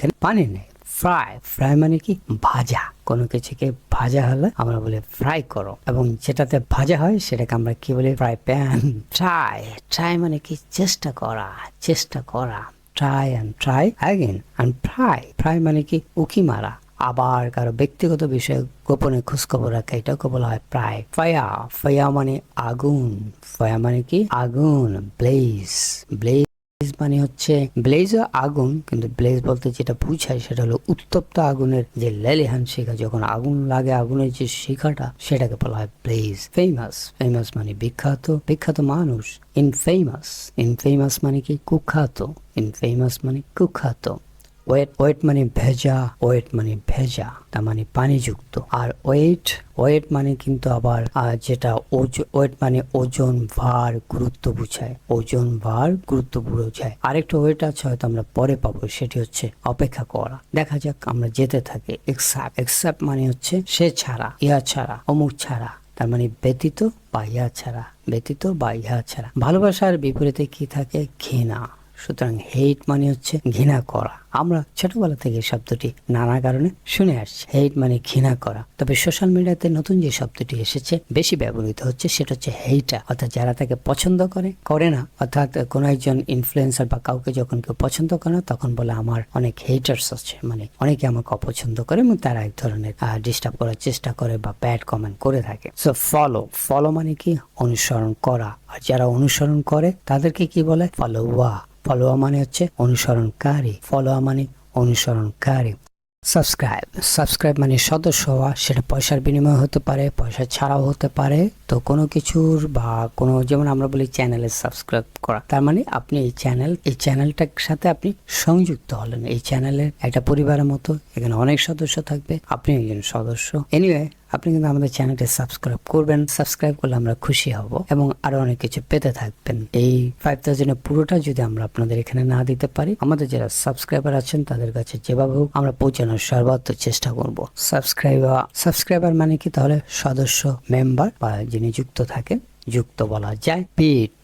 এখানে পানি নেই। ফ্রাই ফ্রাই মানে কি? ভাজা। কোনো কিছুকে ভাজা হলে আমরা বলি ফ্রাই করো। এবং যেটাতে ভাজা হয় সেটাকে আমরা কি বলি? ফ্রাই প্যান ট্রাই ট্রাই মানে কি? চেষ্টা করা। চেষ্টা করা। Try and try again and fry fry মানে কি? উকি মারা। আবার কারও ব্যক্তিগত বিষয়ে গোপনে খোঁজখবর রাখা এটাকে বলা হয় প্রায় ফায়া ফায়া মানে আগুন। ফায়া মানে কি? আগুন। ব্লেজ ব্লেজ মানে হচ্ছে ব্লেজ আগুন, কিন্তু ব্লেজ বলতে যেটা বুঝায় সেটা হলো উত্তপ্ত আগুনের যে লেলিহান শিখা, যখন আগুন লাগে, আগুনের যে শিখাটা, সেটাকে বলা হয় ব্লেজ ফেমাস ফেমাস মানে বিখ্যাত বিখ্যাত মানুষ। ইন ফেমাস ইন ফেমাস মানে কি? কুখ্যাত। ইন ফেমাস মানে কুখ্যাত। ওয়েট ওয়েট মানে ভেজা, ওয়েট মানে ভেজা, তার মানে পানিযুক্ত। আর ওয়েট ওয়েট মানে কিন্তু আবার যেটা ওয়েট মানে ওজন ভার গুরুত্ব বুঝায়, ওজন ভার গুরুত্ব বোঝায়। আরেকটা ওয়েট আছে হয়তো আমরা পরে পাবো, সেটি হচ্ছে অপেক্ষা করা। দেখা যাক আমরা যেতে থাকি। এক্সাপ এক্সাপ মানে হচ্ছে সে ছাড়া, ইহা ছাড়া, অমুক ছাড়া, তার মানে ব্যতীত বা ইহা ছাড়া, ব্যতীত বা ইহা ছাড়া। ভালোবাসার বিপরীতে কি থাকে? ঘৃণা। সুতরাং হেট মানে হচ্ছে ঘৃণা করা। আমরা ছোটবেলা থেকে শব্দটি নানা কারণে শুনে আসছি। হেট মানে ঘৃণা করা। তবে সোশ্যাল মিডিয়াতে নতুন যে শব্দটি এসেছে, বেশি ব্যবহৃত হচ্ছে, সেটা হচ্ছে হেইটা অর্থাৎ যারা তাকে পছন্দ করে করে না। অর্থাৎ কোনো একজন ইনফ্লুয়েন্সার বা কাউকে যখন কেউ পছন্দ করে না, তখন বলে, আমার অনেক হেটার্স আছে। মানে অনেকে আমাকে অপছন্দ করে এবং তারা এক ধরনের ডিস্টার্ব করার চেষ্টা করে বা ব্যাড কমেন্ট করে থাকে। সো ফলো ফলো মানে কি? অনুসরণ করা। আর যারা অনুসরণ করে, তাদেরকে কি বলে? ফলোয়া ফলোয়া মানে হচ্ছে অনুসরণকারী। ফলোয়া মানে অনুসরণকারী। সাবস্ক্রাইব সাবস্ক্রাইব মানে সদস্য হওয়া, সেটা পয়সার বিনিময়ে হতে পারে, পয়সা ছাড়াও হতে পারে। তো কোনো কিছুর বা কোনো, যেমন আমরা বলি চ্যানেলে সাবস্ক্রাইব করা, তার মানে আপনি এই চ্যানেল, এই চ্যানেলটার সাথে আপনি সংযুক্ত হলেন। এই চ্যানেলের একটা পরিবারের মতো, এখানে অনেক সদস্য থাকবে, আপনি একজন সদস্য। এনিওয়ে আপনি কিন্তু আমাদের চ্যানেলটি সাবস্ক্রাইব করবেন। সাবস্ক্রাইব করলে আমরা খুশি হব এবং আরও অনেক কিছু পেতে থাকবেন। এই ফাইভ থাউজেন্ডের পুরোটা যদি আমরা আপনাদের এখানে না দিতে পারি, আমাদের যারা সাবস্ক্রাইবার আছেন, তাদের কাছে যেভাবে হোক আমরা পৌঁছানোর সর্বাত্মক চেষ্টা করব। সাবস্ক্রাইবার সাবস্ক্রাইবার মানে কি? তাহলে সদস্য মেম্বার বা যিনি যুক্ত থাকেন, যুক্ত বলা যায়। বিট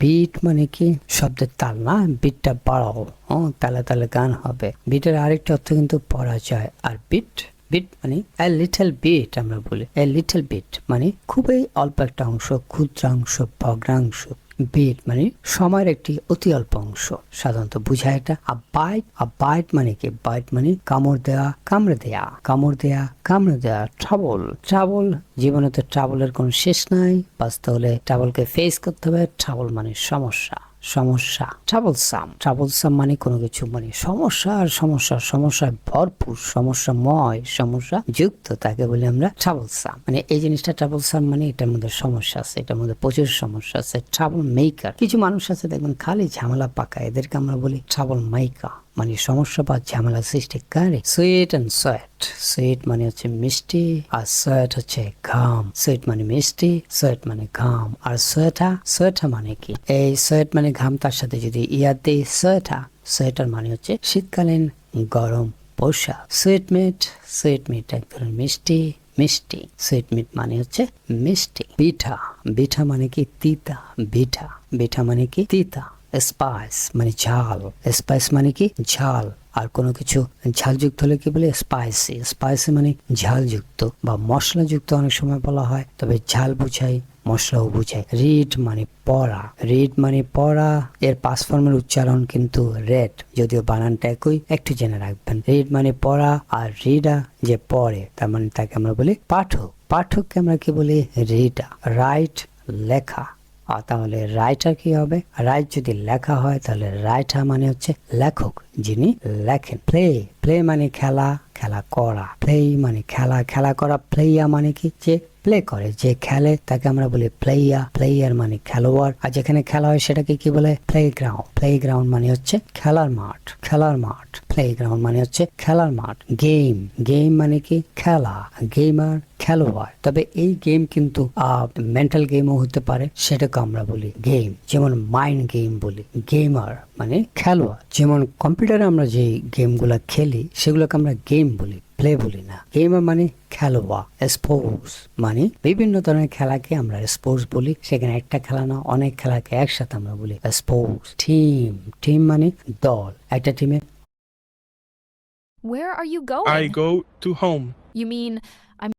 বিট মানে কি? শব্দের তাল না? বিটটা বাড়াও। ও, তালে তালে গান হবে। বিটের আরেকটা অর্থ কিন্তু পড়া যায় আর বিট বিট মানে এ লিটল বিট আমরা বলি। এ লিটল বিট মানে খুবই অল্প একটা অংশ, ক্ষুদ্রাংশ, ভগ্নাংশ। বিট মানে সময়ের একটি অতি অল্প অংশ। সাধারণত বুঝায় এটা। আ বাইট আ বাইট মানে কি? বাইট মানে কামড় দেওয়া কামড়ে দেয়া। কামড় দেয়া, কামড়ে দেয়া ট্রাবল ট্রাবল জীবনে তো ট্রাবলের কোনো শেষ নাই। বাঁচতে হলে ট্রাবলকে ফেস করতে হবে। ট্রাবল মানে সমস্যা। সমস্যা। ট্রাবল সাম ট্রাবল সাম মানে কোনো কিছু মানে সমস্যা, আর সমস্যা, সমস্যায় ভরপুর, সমস্যাময়, সমস্যা যুক্ত, তাকে বলে আমরা ট্রাবল সাম মানে এই জিনিসটা ট্রাবল সাম মানে এটার মধ্যে সমস্যা আছে, এটার মধ্যে প্রচুর সমস্যা আছে ট্রাবল মেকার কিছু মানুষ আছে দেখবেন খালি ঝামেলা পাকা, এদেরকে আমরা বলি ট্রাবল মেকার মানে সমস্যা বা ঝামেলা সৃষ্টিকারী সুইট অ্যান্ড সোয়েট সুইট মানে হচ্ছে মিষ্টি, আর সোয়েট হচ্ছে ঘাম। সুইট মানে মিষ্টি সোয়েট মানে ঘাম। আর সোয়েটা সোয়েটা মানে কি? এই সোয়েট মানে ঘাম, তার সাথে যদি ইয়ার দিই সোয়েটা সোয়েটার মানে হচ্ছে শীতকালীন গরম পোশাক। সুইট মিট সুইট মিট এক ধরনের মিষ্টি মিষ্টি। সুইট মিট মানে হচ্ছে মিষ্টি। পিঠা। পিঠা মানে কি? তিতা। পিঠা। পিঠা মানে কি? তিতা। স্পাইস মানে ঝাল। স্পাইস মানে কি? ঝাল। আর কোনো কিছু ঝালযুক্ত হলে কি বলে? স্পাইসি স্পাইসি মানে ঝালযুক্ত বা মশলাযুক্ত অনেক সময় বলা হয়। তবে ঝাল বুঝাই, মশলাও বুঝায় রিড মানে পড়া। রিড মানে পড়া, এর পাঁচ ফর্মের উচ্চারণ কিন্তু রেড যদিও বানানটা একই, একটু জেনে রাখবেন। রিড মানে পড়া, আর রিডা যে পড়ে, তার মানে তাকে আমরা বলি পাঠক। পাঠককে আমরা কি বলি? রিডা। রাইট লেখা। আর তাহলে রাইটার কি হবে? রাইট যদি লেখা হয়, তাহলে রাইটার মানে হচ্ছে লেখক যিনি লেখেন। প্লে প্লে মানে খেলা খেলা করা। প্লে মানে খেলা খেলা করা প্লেয়া মানে কি? যে প্লে করে, যে খেলে তাকে আমরা বলি প্লেয়ার প্লেয়ার মানে খেলোয়াড়। আর যেখানে খেলা হয় সেটাকে কি বলে? প্লে গ্রাউন্ড প্লে গ্রাউন্ড মানে হচ্ছে খেলার মাঠ খেলার মাঠ। প্লে গ্রাউন্ড মানে হচ্ছে খেলার মাঠ। গেম গেম মানে কি? খেলা। গেমার খেলোয়াড়। তবে এই গেম কিন্তু মেন্টাল গেমও হতে পারে, সেটাকে আমরা বলি গেম যেমন মাইন্ড গেম বলি। গেমার মানে খেলোয়াড়। যেমন কম্পিউটারে আমরা যে গেমগুলো খেলি, সেগুলোকে আমরা গেম বলি। প্লে বলি না গেমার মানে খেলোয়া স্পোর্টস মানে বিভিন্ন ধরনের খেলাকে আমরা স্পোর্টস বলি সেখানে একটা খেলা না অনেক খেলাকে একসাথে আমরা বলি স্পোর্টস টিম টিম মানে দল একটা টিমে Where are you going? I go to home. You mean I'm